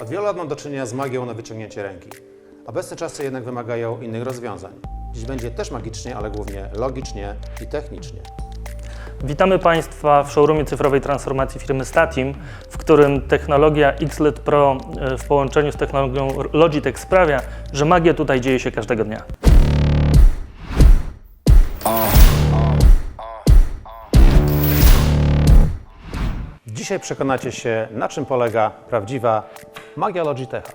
Od wielu lat mam do czynienia z magią na wyciągnięcie ręki. Obecne czasy jednak wymagają innych rozwiązań. Dziś będzie też magicznie, ale głównie logicznie i technicznie. Witamy Państwa w showroomie cyfrowej transformacji firmy Statim, w którym technologia XLED Pro e, w połączeniu z technologią Logitech sprawia, że magia tutaj dzieje się każdego dnia. Dzisiaj przekonacie się, na czym polega prawdziwa magia Logitecha.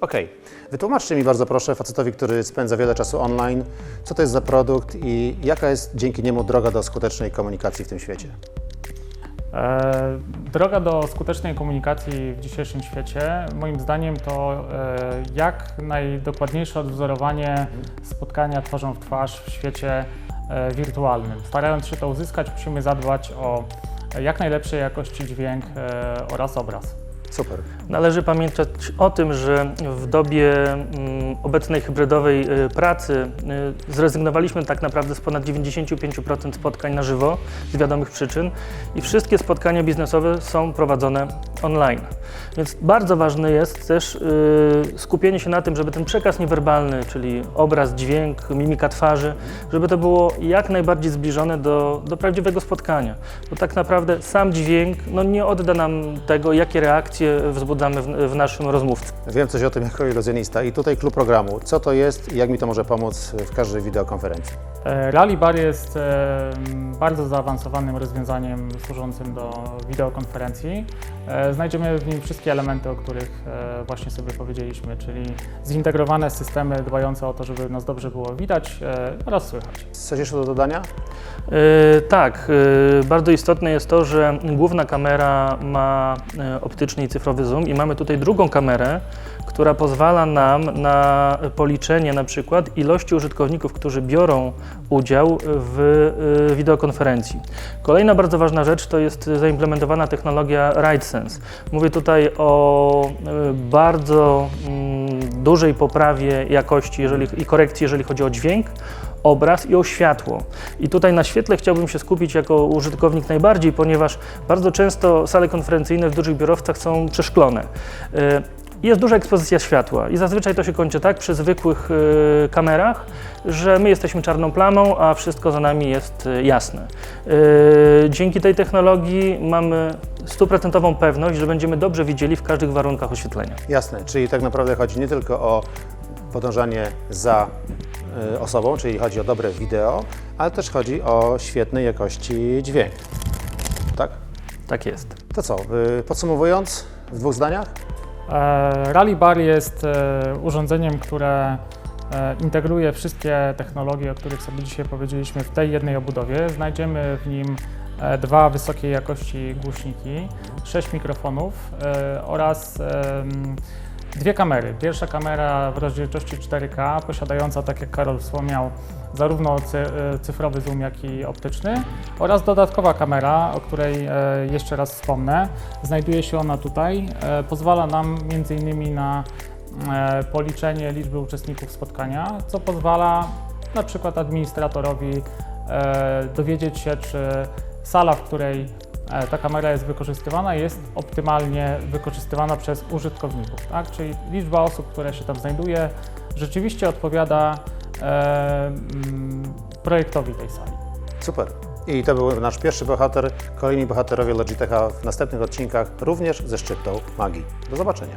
Okej, wytłumaczcie mi bardzo proszę, facetowi, który spędza wiele czasu online, co to jest za produkt i jaka jest dzięki niemu droga do skutecznej komunikacji w tym świecie. E, Droga do skutecznej komunikacji w dzisiejszym świecie, moim zdaniem, to e, jak najdokładniejsze odwzorowanie spotkania twarzą w twarz w świecie e, wirtualnym. Starając się to uzyskać, musimy zadbać o jak najlepszej jakości dźwięk e, oraz obraz. Super. Należy pamiętać o tym, że w dobie mm, obecnej hybrydowej y, pracy y, zrezygnowaliśmy tak naprawdę z ponad 95% spotkań na żywo z wiadomych przyczyn i wszystkie spotkania biznesowe są prowadzone online. Więc bardzo ważne jest też y, skupienie się na tym, żeby ten przekaz niewerbalny, czyli obraz, dźwięk, mimika twarzy, żeby to było jak najbardziej zbliżone do, do prawdziwego spotkania. Bo tak naprawdę sam dźwięk no, nie odda nam tego, jakie reakcje wzbudzamy w, w naszym rozmówcy. Wiem coś o tym jako iluzjonista i tutaj klub programu. Co to jest i jak mi to może pomóc w każdej wideokonferencji? E, Rally Bar jest e, bardzo zaawansowanym rozwiązaniem służącym do wideokonferencji. Znajdziemy w nim wszystkie elementy, o których e, właśnie sobie powiedzieliśmy, czyli zintegrowane systemy dbające o to, żeby nas dobrze było widać e, oraz słychać. Coś jeszcze do dodania? E, tak, e, bardzo istotne jest to, że główna kamera ma optyczny i cyfrowy zoom i mamy tutaj drugą kamerę, która pozwala nam na policzenie na przykład ilości użytkowników, którzy biorą udział w e, wideokonferencji. Kolejna bardzo ważna rzecz to jest zaimplementowana technologia Mówię tutaj o e, bardzo mm, dużej poprawie jakości jeżeli, i korekcji, jeżeli chodzi o dźwięk, obraz i o światło. I tutaj na świetle chciałbym się skupić jako użytkownik najbardziej, ponieważ bardzo często sale konferencyjne w dużych biurowcach są przeszklone. Y, Jest duża ekspozycja światła i zazwyczaj to się kończy tak przy zwykłych y, kamerach, że my jesteśmy czarną plamą, a wszystko za nami jest y, jasne. Y, Dzięki tej technologii mamy stuprocentową pewność, że będziemy dobrze widzieli w każdych warunkach oświetlenia. Jasne, czyli tak naprawdę chodzi nie tylko o podążanie za y, osobą, czyli chodzi o dobre wideo, ale też chodzi o świetnej jakości dźwięk. Tak? Tak jest. To co, y, podsumowując w dwóch zdaniach? E, Rally Bar jest e, urządzeniem, które e, integruje wszystkie technologie, o których sobie dzisiaj powiedzieliśmy w tej jednej obudowie. Znajdziemy w nim dwa wysokiej jakości głośniki, sześć mikrofonów e, oraz dwie kamery. Pierwsza kamera w rozdzielczości 4K, posiadająca, tak jak Karol wspomniał, zarówno e, cyfrowy zoom, jak i optyczny oraz dodatkowa kamera, o której e, jeszcze raz wspomnę. Znajduje się ona tutaj. E, Pozwala nam m.in. na e, policzenie liczby uczestników spotkania, co pozwala na przykład administratorowi e, dowiedzieć się, czy sala, w której e, ta kamera jest wykorzystywana, jest optymalnie wykorzystywana przez użytkowników. Tak? Czyli liczba osób, które się tam znajduje, rzeczywiście odpowiada e, mm, projektowi tej sali. Super. I to był nasz pierwszy bohater. Kolejni bohaterowie Logitecha w następnych odcinkach również ze szczyptą magii. Do zobaczenia.